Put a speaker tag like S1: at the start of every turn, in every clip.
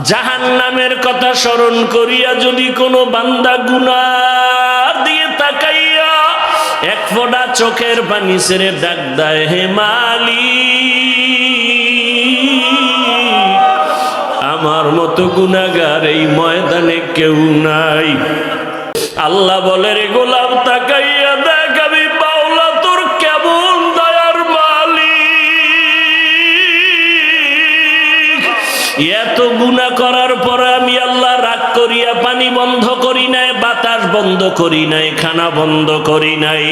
S1: জাহান নামের কথা স্মরণ করিয়া যদি কোনো বান্দা গুনা দিয়ে তাকাইয়া এক ফোঁটা চোখের পানি ছেড়ে ডাক দেয়, হে মালি আমার মতো গুনাগার এই ময়দানে কেউ নাই। আল্লাহ বলে, রে গোলাম, তাকাইয়া দেখ। গুণা করার পরে আমি আল্লাহ রাগ করিয়া পানি বন্ধ করি নাই, বাতাস বন্ধ করি নাই, খানা বন্ধ করি নাই।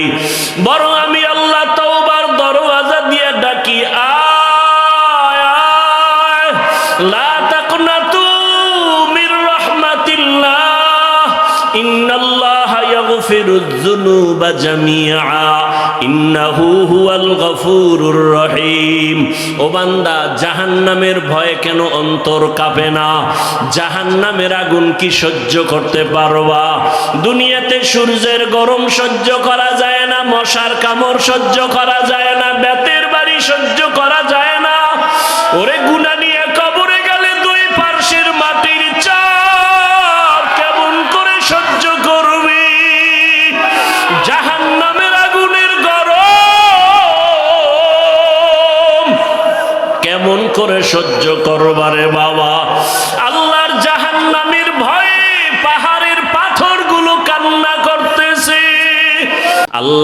S1: বরং আমি আল্লাহ তওবার দরওয়াজা দিয়া ডাকি, আয় আয়, লা তাকনাতু মির রাহমাতিল্লাহ, ইন্নাল্লাহা ইয়াগফিরুয যুনুবা জামিআ। জাহান্নামের আগুন কি সহ্য করতে পারবা? দুনিয়াতে সূর্যের গরম সহ্য করা যায় না, মশার কামড় সহ্য করা যায় না, বেতের বাড়ি সহ্য করা যায় না। ওরে গুনা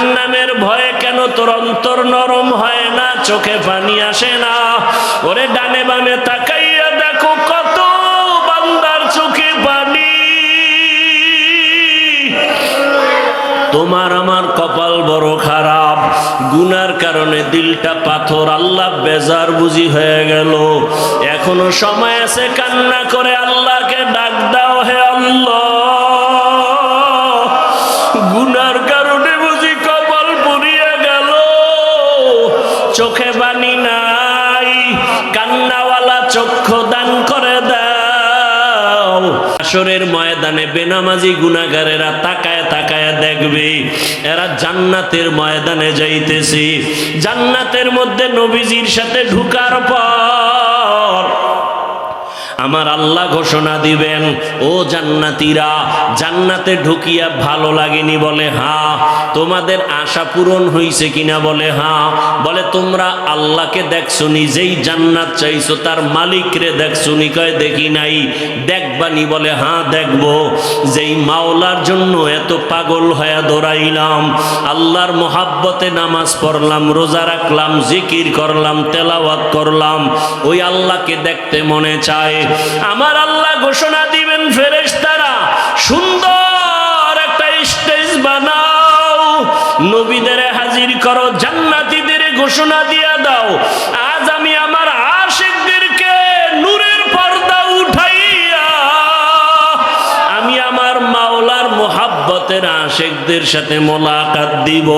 S1: জাহান নামের ভয়ে কেন তোর অন্তর নরম হয় না? চোখে পানি আসে না। ওরে ডানে বামে তাকাইয়া দেখো কত বান্দার চোখে পানি। তোমার আমার কপাল বড় খারাপ। গুনার কারণে দিলটা পাথর, আল্লাহ বেজার বুঝি হয়ে গেল। এখনও সময় আছে কান্না করে চোখে বানি নাই, কান্নাওয়ালা চক্ষু দান করে দাও। আসরের ময়দানে বেনামাজি গুনাগারেরা তাকায় তাকায় দেখবে, এরা জান্নাতের ময়দানে যাইতেছি। জান্নাতের মধ্যে নবীজির সাথে ঢুকার পর আমার আল্লাহ ঘোষণা দিবেন, ও জান্নাতীরা, জান্নাতে ঢুকিয়া ভালো লাগেনি বলে হ্যাঁ তোমাদের আশা পূরণ হইছে কিনা বলে হা বলে, তোমরা আল্লাহকে দেখছ নিজেই জান্নাত চাইছো, তার মালিকরে দেখছ নি, কয়, দেখি নাই দেখবানি বলে হ্যাঁ দেখব, যেই মাওলার জন্য এত পাগল হয়ে দৌড়াইলাম, আল্লাহর মোহাব্বতে নামাজ পড়লাম, রোজা রাখলাম, জিকির করলাম, তেলাওয়াত করলাম, ওই আল্লাহকে দেখতে মনে চায় আমার আল্লাহ ঘোষণা দিবেন ফেরেশতারা, সুন্দর একটা স্টেজ বানাও। নবীদের হাজির করো, জান্নাতীদের ঘোষণা দিয়া দাও। আজ আমি মোহাব্বতের আশেকদের সাথে মোলাকাত দিব।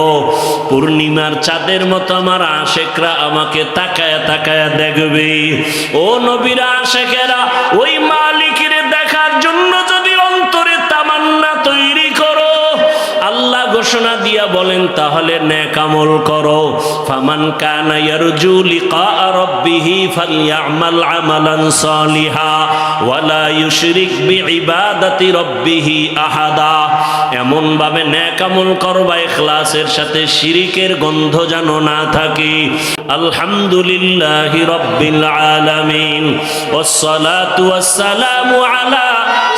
S1: পূর্ণিমার চাঁদের মতো আমার আশেকরা আমাকে তাকায় তাকায় দেখবে। ও নবীরা আশেকেরা, ওই মালিকের ঘোষণা দিয়া বলেন, তাহলে নেক আমল করো। ফামান কানা ইয়ারজু লিকা রাব্বিহি ফালইআমাল আমালান সালিহা ওয়ালা ইউশরিক বিইবাদাতি রাব্বিহি আহাদা। এমন ভাবে নেক আমল করবা ইখলাসের সাথে শিরিকের গন্ধ যেন না থাকে। আলহামদুলিল্লাহি রাব্বিল আলামিন। ওয়াসসালাতু ওয়াসসালামু আলা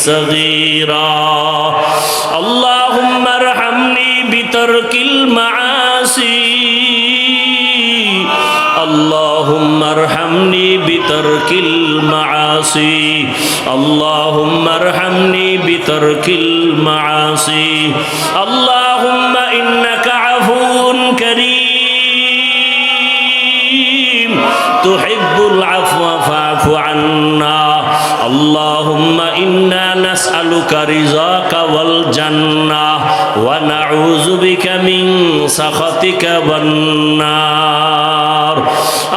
S1: صغيرا اللهم ارحمني بترك المعاصي اللهم ارحمني بترك المعاصي اللهم ارحمني بترك المعاصي اللهم انك عفو كريم تحب العفو فاعف عنا اللهم إنا نسألك رزاك والجنة ونعوذ بك من سخطك والنار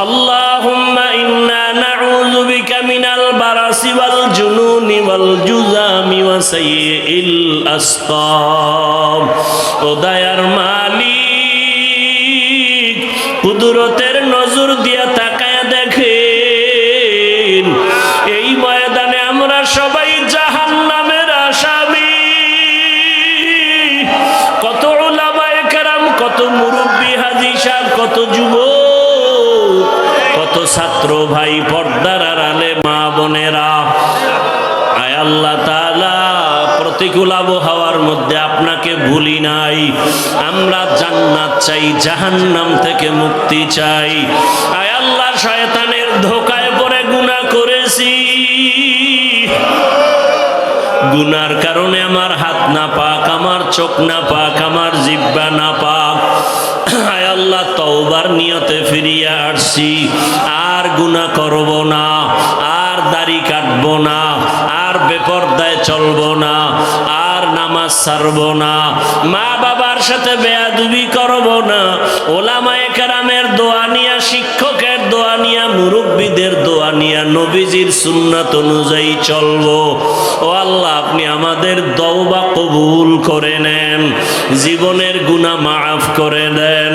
S1: اللهم إنا نعوذ بك من البرس والجنون والجذام وسيء الأسقام ودير مالي قدرتك আমরা সবাই জাহান নামের আসামি। কত ওলামায়ে কেরাম, কত মুরব্বী হাজি সাহেব, কত যুব কত ছাত্র ভাই, পর্দার আড়ালে মা বোনেরা। আয় আল্লাহ প্রতিকূল আবহাওয়ার মধ্যে আপনাকে ভুলি নাই। আমরা জান্নাত চাই, জাহান্নাম থেকে মুক্তি চাই। আয় আল্লাহ, শয়তানের ধোকায় পড়ে গুনাহ করেছি। গুনার কারণে আমার হাত না পাক, আমার চোখ না পাক, আমার জিব্বা না পাক। আয় আল্লাহ, তওবার নিয়তে ফিরিয়ে আসছি। আর গুনা করব না, আর দাড়ি কাটবো না, আর বেপরদায় চলবো না নামাজ ছাড়ব না, মা বাবার সাথে বেয়াদুবি করব না, ওলামায়ে কেরামের দোয়া নিয়া, শিক্ষকের দোয়া নিয়া, মুরব্বীদের দোয়া নিয়া, নবীজির সুন্নাত অনুযায়ী চলবো। ও আল্লাহ, আপনি আমাদের দৌবা কবুল করে নেন, জীবনের গুনাহ মাফ করে দেন।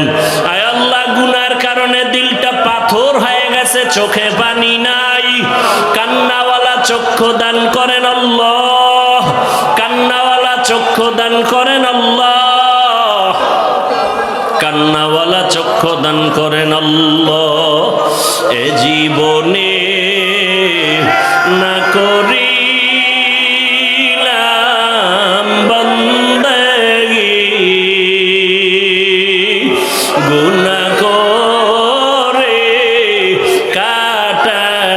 S1: আয় আল্লাহ, গুনার কারণে দিলটা পাথর হয়ে গেছে, চোখে পানি নাই, কান্নাওয়ালা চক্ষু দান করেন আল্লাহ। চক্ষু দান করেন আল্লাহ। কান্নাওয়ালা চক্ষু দান করেন আল্লাহ। এ জীবনে না করে কাটাইলাম।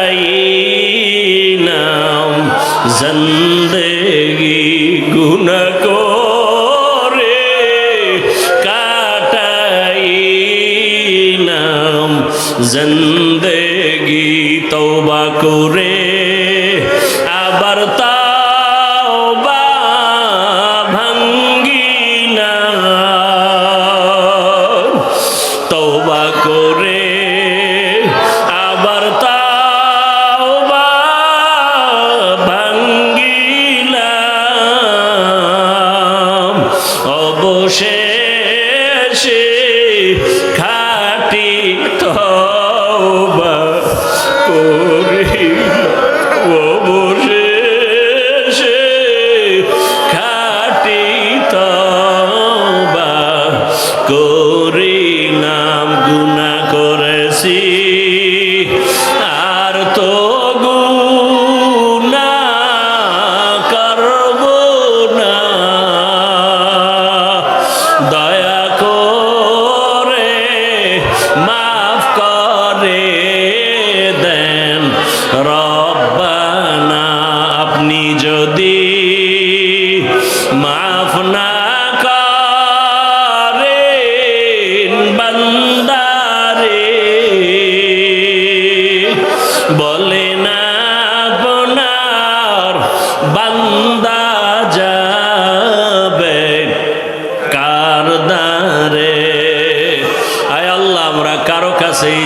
S1: দয়া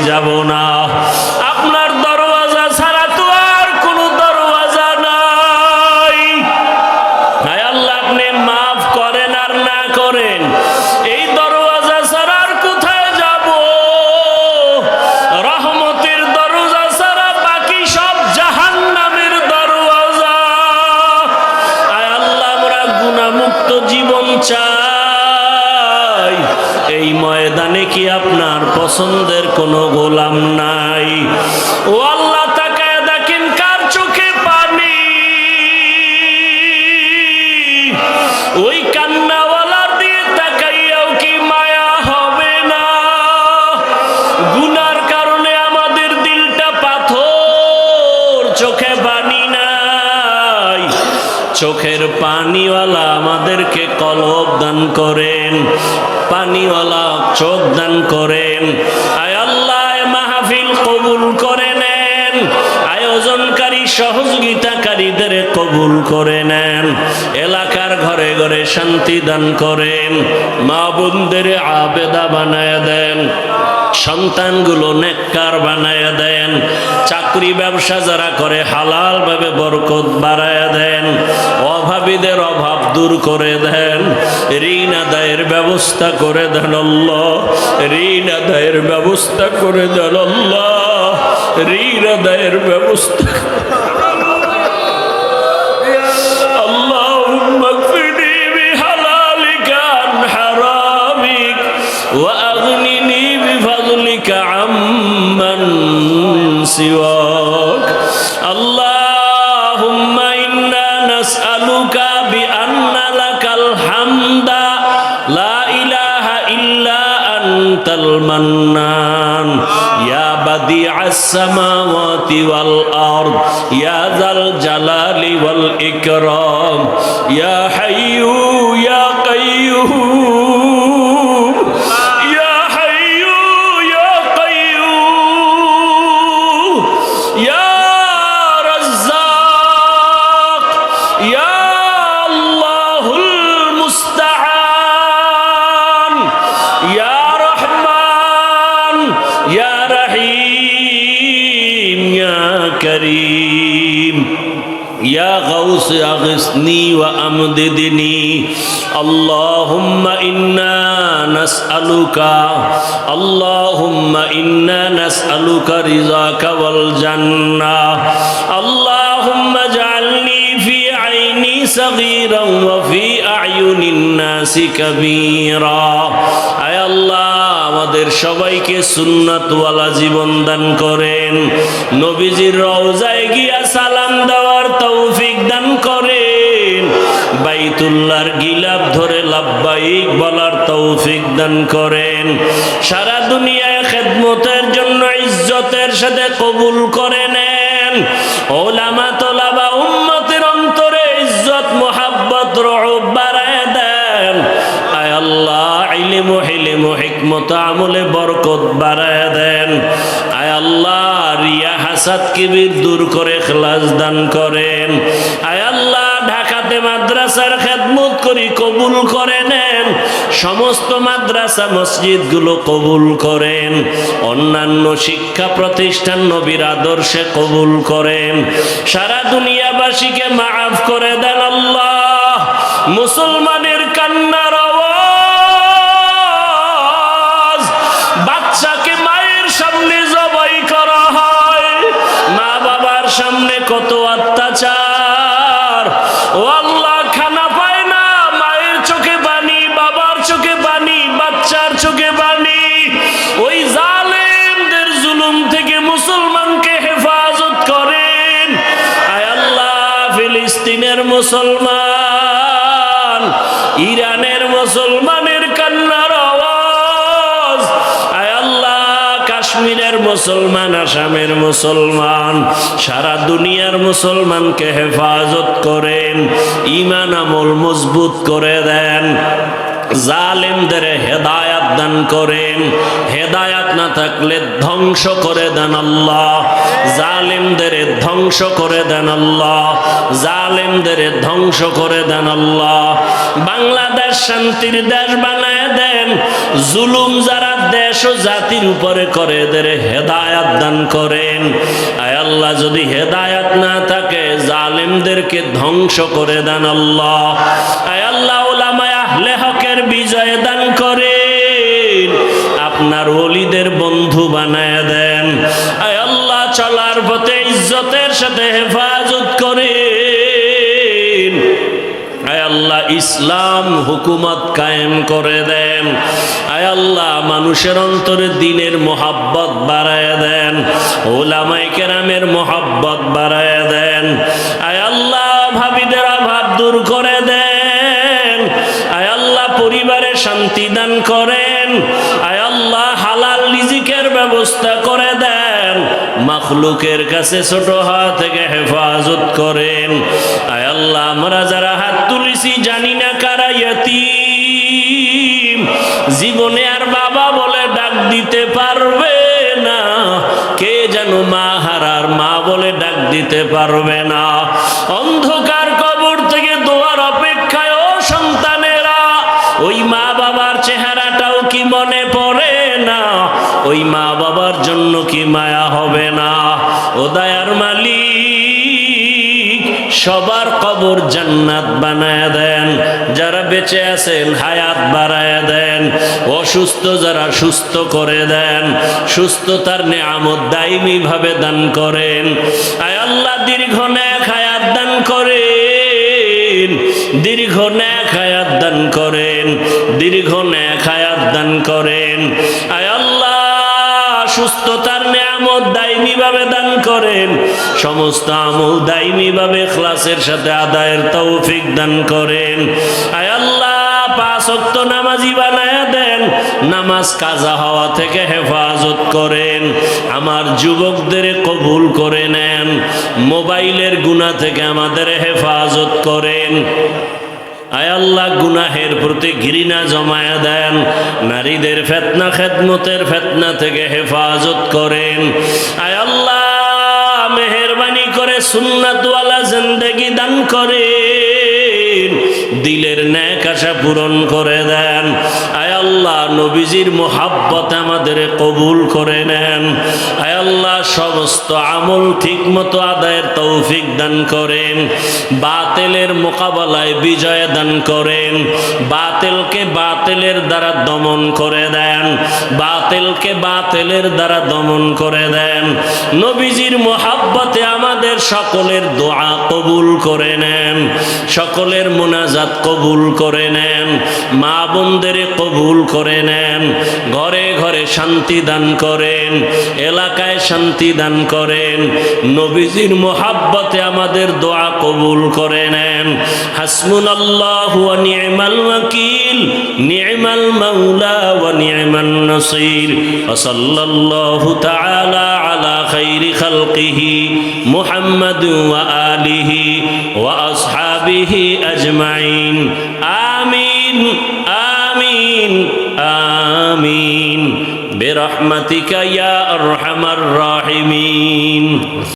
S1: যাব না। আপনার দরওয়াজা ছাড়া তো আর কোন দরওয়াজা নাই। ভাই আল্লাহ, আপনি মাফ করেন আর না করেন। এই দরওয়াজা ছাড়া আর কোথায় যাব? রহমতের দরওয়াজা ছাড়া বাকি সব জাহান নামের দরওয়াজা। আয় আল্লাহ, আমরা গুণামুক্ত জীবন চাই। এই ময়দানে কি আপনার পছন্দের কোনো দান করেন, পানিওয়ালা চোখ দান করেন। আয় আল্লাহ মাহফিল কবুল করে নেন। আয়োজনকারী, সহযোগিতাকারীদের কবুল করে নেন। এলাকার ঘরে ঘরে শান্তি দান করেন। মা বোনদের আবেদা বানায় দেন। সন্তানগুলো নেককার বানায় দেন চাকরি ব্যবসা যারা করে হালাল ভাবে বরকত বাড়ায় দেন অভাবীদের অভাব দূর করে দেন ঋণ আদায়ের ব্যবস্থা করে দেন আল্লাহ ঋণ আদায়ের ব্যবস্থা করে দেন আল্লাহ ঋণ আদায়ের ব্যবস্থা اللهم فضلك عمن سواك. اللهم إنا نسألك بأن لك الحمد. لا إله إلا أنت المنان. يا بديع السماوات والأرض. يا ذا الجلال والإكرام. يا حيوم আমাদের সবাইকে সুন্নাতওয়ালা জীবন দান করেন। নবীজির রওজায় গিয়া সালাম দাও দান করেন। বাইতুল্লাহর গিলাপ ধরে লাভবাইক বলার তৌফিক দান করেন। সারা দুনিয়ায় খেদমতের জন্য ইজ্জতের সাথে কবুল করে নেন। ওলামা তোলাবা উম্মতের অন্তরে ইজ্জত, মোহাব্বত বাড়ায় দেন। আয় আল্লাহ, ইলিম হিলিম হিকমত আমলে বরকত বাড়ায় দেন। আল্লাহ, রিয়া হাসাদ কিবির দূর করে খেলাস দান করেন। আয় আল্লাহ, ঢাকাতে মাদ্রাসার খেদমত করি, কবুল করে নেন। সমস্ত মাদ্রাসা মসজিদগুলো কবুল করেন। অন্যান্য শিক্ষা প্রতিষ্ঠান নবীর আদর্শে কবুল করেন। সারা দুনিয়াবাসীকে মাফ করে দেন আল্লাহ। মুসলমানের কান্নার মুসলমান। ইরানের মুসলমানের কান্নার আওয়াজ। আয় আল্লাহ, কাশ্মীরের মুসলমান, আসামের মুসলমান, সারা দুনিয়ার মুসলমানকে হেফাজত করেন ইমান আমল মজবুত করে দেন। জালেমদের হেদায়াত দান করেন। হেদায়াত না থাকলে ধ্বংস করে দেন আল্লাহ। জালেমদের ধ্বংস করে দেন আল্লাহ। জালেমদের ধ্বংস করে দেন আল্লাহ। বাংলাদেশ শান্তির দেশ বানায় দেন। জুলুম যারা দেশ ও জাতির উপরে করে, এদের হেদায়াত দান করেন। আয় আল্লাহ, যদি হেদায়াত না থাকে, জালেমদেরকে ধ্বংস করে দেন আল্লাহ। আয় আপনার ওলিদের বন্ধু বানায় দেন। আয় আল্লাহ, চলার পথে ইজ্জতের সাথে হেফাজত আয় আল্লাহ, ইসলাম হুকুমত কায়েম করে দেন। মানুষের অন্তরে দিনের মোহাব্বত বাড়ায় দেন। ওলামাই কেরামের মোহাব্বত বাড়ায় দেন। আয় ভাবিদের অভাব দূর করে দেন। আল্লাহ, পরিবারে শান্তি দান করেন। আয় রিজিকের ব্যবস্থা করে দেন। মখলুকের কাছে ছোট হাত থেকে হেফাজত করেন। আয় আল্লাহ, আমরা যারা হাত তুলেছি জানি না কারা জীবনে আর বাবা বলে ডাক দিতে পারবে না। কে যেন মা হারার মা বলে ডাক দিতে পারবে না। অন্ধকার কবর থেকে দোয়ার অপেক্ষায় ও সন্তানেরা, ওই মা বাবার চেহারাটাও কি মনে ওই মা বাবার জন্য কি মায়া হবে না? ও দয়ার মালিক, সবার কবর জান্নাত বানায় দেন। যারা বেঁচে আছেন, হায়াত বাড়ায় দেন। অসুস্থ যারা সুস্থ করে দেন, সুস্থতার নেয়ামত দায়মি ভাবে দান করেন। আয় আল্লাহ, দীর্ঘ ন্যাক হায়াত দান করেন। দীর্ঘ ন্যাক হায়াত দান করেন। দীর্ঘ ন্যাক হায়াত দান করেন। আয় আল্লাহ সুস্থতার নিয়ামত দায়নি ভাবে দান করেন। সমস্ত আমল দায়নি ভাবে ক্লাসের সাথে আদায়ের তৌফিক দান করেন। আয় আল্লাহ, পাঁচ ওয়াক্ত নামাজি দেন। নামাজ কাজা হওয়া থেকে হেফাজত করেন। আমার যুবকদের কবুল করে নেন। মোবাইলের গুণা থেকে আমাদের হেফাজত করেন। আয় আল্লাহ, গুনাহের প্রতি ঘৃণা জমায়া দেন। নারীদের ফেতনা খেদমতের ফেতনা থেকে হেফাজত করেন। আয় আল্লাহ, মেহরবানি করে সুন্নাতওয়ালা জিন্দেগি দান করেন। দিলের ন্যাক আশা পূরণ করে দেন। আয় আল্লাহ, নবীজির মোহাব্বত আমাদের কবুল করে নেন। আয় আল্লাহ, সমস্ত আমল ঠিক মতো আদায়ের তৌফিক দান করেন। বাতেলের মোকাবেলায় বিজয় দান করেন। বাতেলকে বাতেলের দ্বারা দমন করে দেন। বাতেলকে বাতেলের দ্বারা দমন করে দেন। নবীজির মোহাব্বতে আমাদের সকলের দোয়া কবুল করে নেন। সকলের মোনাজাত কবুল করে নেন, মা বোনদের কবুল করে নেন, ঘরে ঘরে শান্তি দান করেন, এলাকায় শান্তি দান করেন, নবীজির মোহাব্বতে আমাদের দোয়া কবুল করে নেন। হাসমুন আল্লাহ নিয়মাল নিয়মাল মাওলা ওয়া নিয়মান নাসির সাল্লাল্লাহু তাআলা আলা খাইরি খালকিহি মুহাম্মাদ আলিহি ওয়া আসহাবিহি আজমাইন আমিন আমিন আমিন برحمتك يا أرحم الراحمين